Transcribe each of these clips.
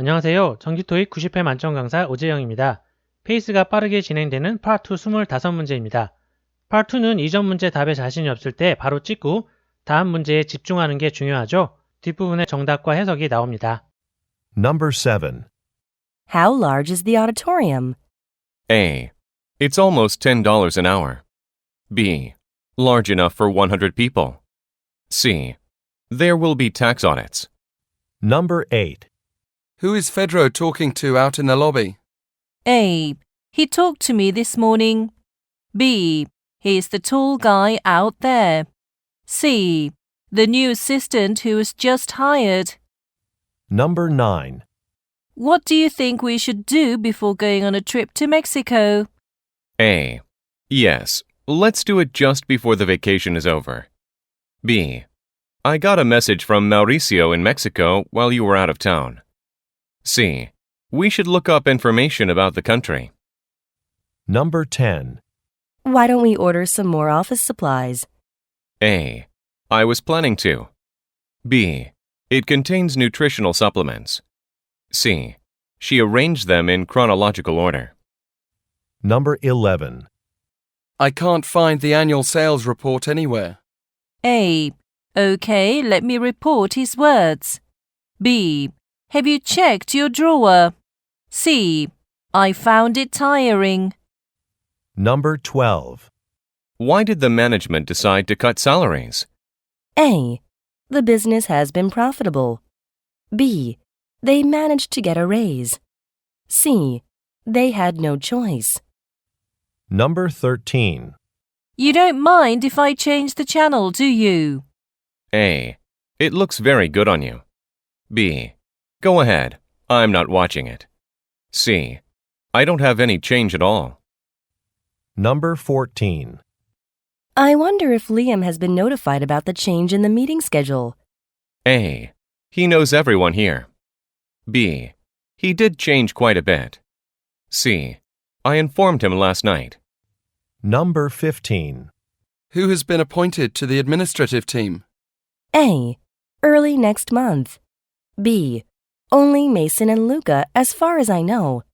안녕하세요. 정기 토익 90회 만점 강사 오재영입니다. 페이스가 빠르게 진행되는 파트 25문제입니다. 파트 2는 이전 문제 답에 자신이 없을 때 바로 찍고 다음 문제에 집중하는 게 중요하죠. 뒷부분에 정답과 해석이 나옵니다. Number 7. How large is the auditorium? A. It's almost $10 an hour. B. Large enough for 100 people. C. There will be tax audits. Number 8. Who is Fedro talking to out in the lobby? A. He talked to me this morning. B. He's the tall guy out there. C. The new assistant who was just hired. Number 9. What do you think we should do before going on a trip to Mexico? A. Yes, let's do it just before the vacation is over. B. I got a message from Mauricio in Mexico while you were out of town. C. We should look up information about the country. Number 10. Why don't we order some more office supplies? A. I was planning to. B. It contains nutritional supplements. C. She arranged them in chronological order. Number 11. I can't find the annual sales report anywhere. A. Okay, let me report his words. B. Have you checked your drawer? C. I found it tiring. Number 12. Why did the management decide to cut salaries? A. The business has been profitable. B. They managed to get a raise. C. They had no choice. Number 13. You don't mind if I change the channel, do you? A. It looks very good on you. B. Go ahead. I'm not watching it. C. I don't have any change at all. Number 14. I wonder if Liam has been notified about the change in the meeting schedule. A. He knows everyone here. B. He did change quite a bit. C. I informed him last night. Number 15. Who has been appointed to the administrative team? A. Early next month. B. Only Mason and Luca, as far as I know.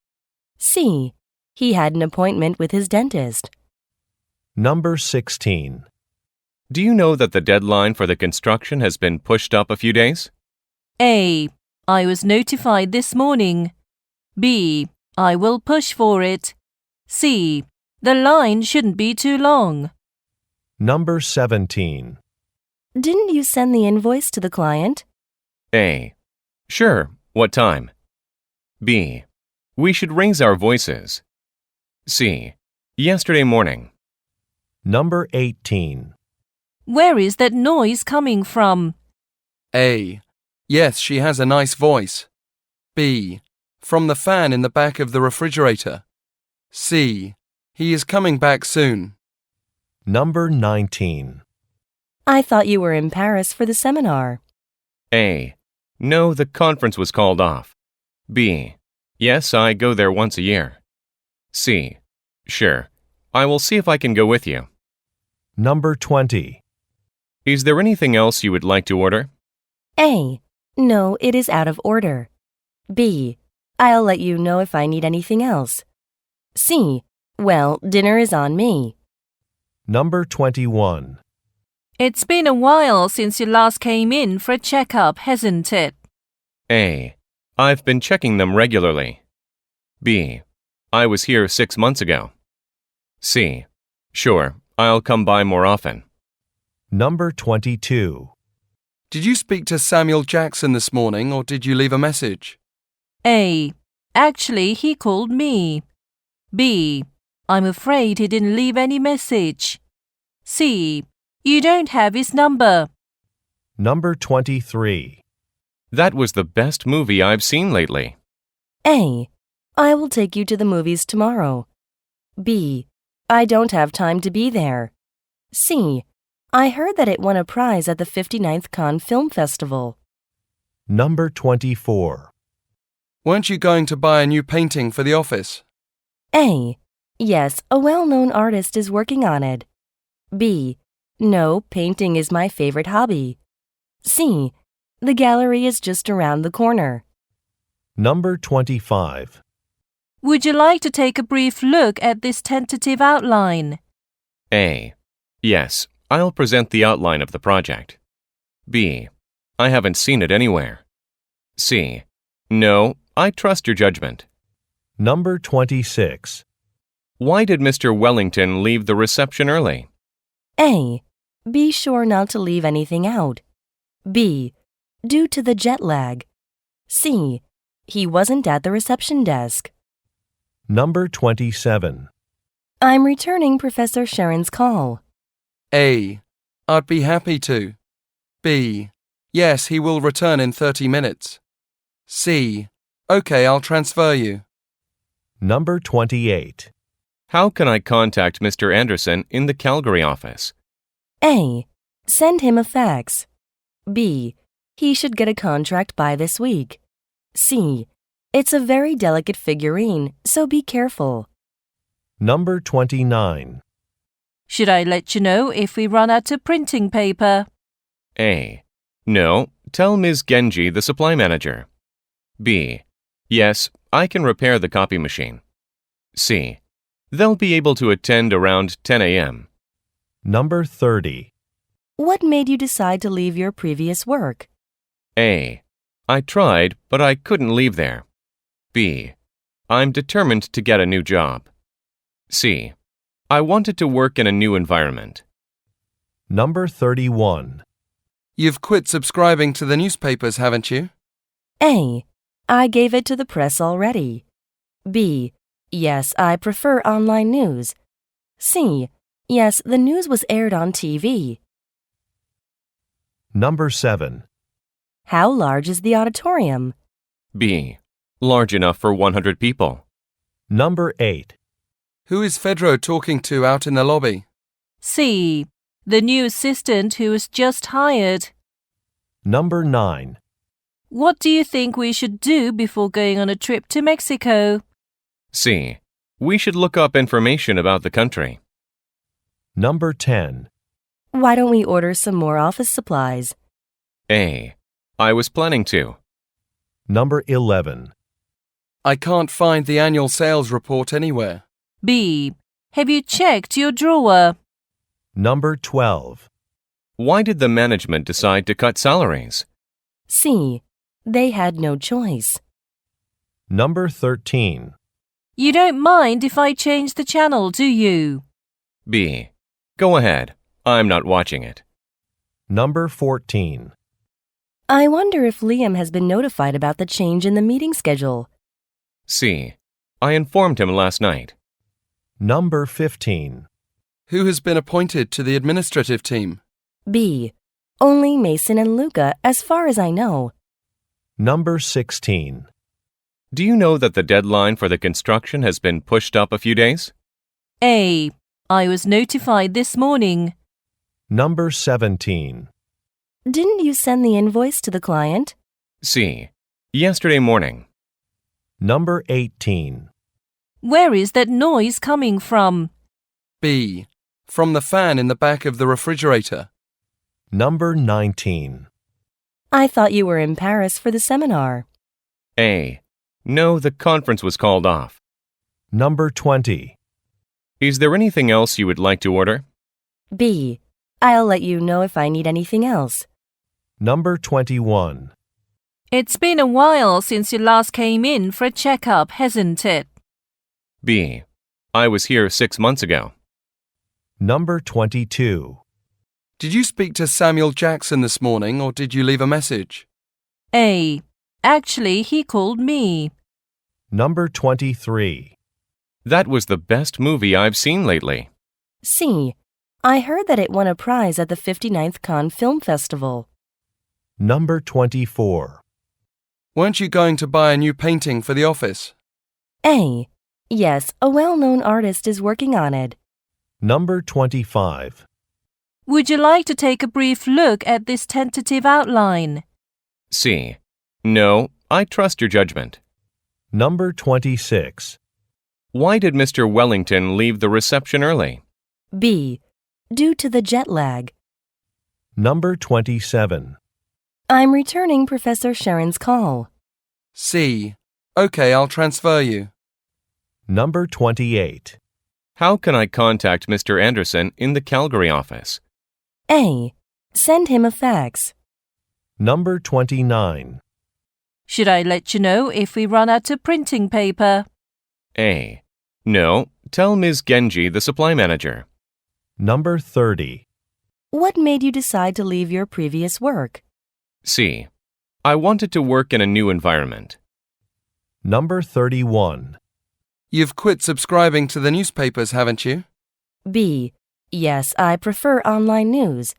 C. He had an appointment with his dentist. Number 16. Do you know that the deadline for the construction has been pushed up a few days? A. I was notified this morning. B. I will push for it. C. The line shouldn't be too long. Number 17. Didn't you send the invoice to the client? A. Sure. What time? B. We should raise our voices. C. Yesterday morning. Number 18. Where is that noise coming from? A. Yes, she has a nice voice. B. From the fan in the back of the refrigerator. C. He is coming back soon. Number 19. I thought you were in Paris for the seminar. A. No, the conference was called off. B. Yes, I go there once a year. C. Sure. I will see if I can go with you. Number 20. Is there anything else you would like to order? A. No, it is out of order. B. I'll let you know if I need anything else. C. Well, dinner is on me. Number 21. It's been a while since you last came in for a checkup, hasn't it? A. I've been checking them regularly. B. I was here six months ago. C. Sure, I'll come by more often. Number 22. Did you speak to Samuel Jackson this morning or did you leave a message? A. Actually, he called me. B. I'm afraid he didn't leave any message. C. You don't have his number. Number 23. That was the best movie I've seen lately. A. I will take you to the movies tomorrow. B. I don't have time to be there. C. I heard that it won a prize at the 59th Cannes Film Festival. Number 24. Weren't you going to buy a new painting for the office? A. Yes, a well known artist is working on it. B. No, painting is my favorite hobby. C. The gallery is just around the corner. Number 25. Would you like to take a brief look at this tentative outline? A. Yes, I'll present the outline of the project. B. I haven't seen it anywhere. C. No, I trust your judgment. Number 26. Why did Mr. Wellington leave the reception early? A. Be sure not to leave anything out. B. Due to the jet lag. C. He wasn't at the reception desk. Number 27. I'm returning Professor Sharon's call. A. I'd be happy to. B. Yes, he will return in 30 minutes. C. OK, I'll transfer you. Number 28. How can I contact Mr. Anderson in the Calgary office? A. Send him a fax. B. He should get a contract by this week. C. It's a very delicate figurine, so be careful. Number 29. Should I let you know if we run out of printing paper? A. No, tell Ms. Genji, the supply manager. B. Yes, I can repair the copy machine. C. They'll be able to attend around 10 a.m. Number 30. What made you decide to leave your previous work? A. I tried, but I couldn't leave there. B. I'm determined to get a new job. C. I wanted to work in a new environment. Number 31. You've quit subscribing to the newspapers, haven't you? A. I gave it to the press already. B. Yes, I prefer online news. C. Yes, the news was aired on TV. Number 7. How large is the auditorium? B. Large enough for 100 people. Number 8. Who is Fedro talking to out in the lobby? C. The new assistant who was just hired. Number 9. What do you think we should do before going on a trip to Mexico? C. We should look up information about the country. Number 10. Why don't we order some more office supplies? A. I was planning to. Number 11. I can't find the annual sales report anywhere. B. Have you checked your drawer? Number 12. Why did the management decide to cut salaries? C. They had no choice. Number 13. You don't mind if I change the channel, do you? B. Go ahead. I'm not watching it. Number 14. I wonder if Liam has been notified about the change in the meeting schedule. C. I informed him last night. Number 15. Who has been appointed to the administrative team? B. Only Mason and Luca, as far as I know. Number 16. Do you know that the deadline for the construction has been pushed up a few days? A. I was notified this morning. Number 17. Didn't you send the invoice to the client? C. Yesterday morning. Number 18. Where is that noise coming from? B. From the fan in the back of the refrigerator. Number 19. I thought you were in Paris for the seminar. A. No, the conference was called off. Number 20. Is there anything else you would like to order? B. I'll let you know if I need anything else. Number 21. It's been a while since you last came in for a checkup, hasn't it? B. I was here six months ago. Number 22. Did you speak to Samuel Jackson this morning or did you leave a message? A. Actually, he called me. Number 23. That was the best movie I've seen lately. C. I heard that it won a prize at the 59th Cannes Film Festival. Number 24. Weren't you going to buy a new painting for the office? A. Yes, a well known artist is working on it. Number 25. Would you like to take a brief look at this tentative outline? C. No, I trust your judgment. Number 26. Why did Mr. Wellington leave the reception early? B. Due to the jet lag. Number 27. I'm returning Professor Sharon's call. C. Okay, I'll transfer you. Number 28. How can I contact Mr. Anderson in the Calgary office? A. Send him a fax. Number 29. Should I let you know if we run out of printing paper? A. No, tell Ms. Genji, the supply manager. Number 30. What made you decide to leave your previous work? C. I wanted to work in a new environment. Number 31. You've quit subscribing to the newspapers, haven't you? B. Yes, I prefer online news.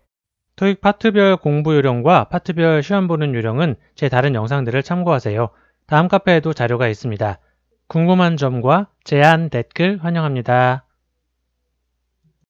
토익 파트별 공부 요령과 파트별 시험 보는 요령은 제 다른 영상들을 참고하세요. 다음 카페에도 자료가 있습니다. 궁금한 점과 제안, 댓글 환영합니다.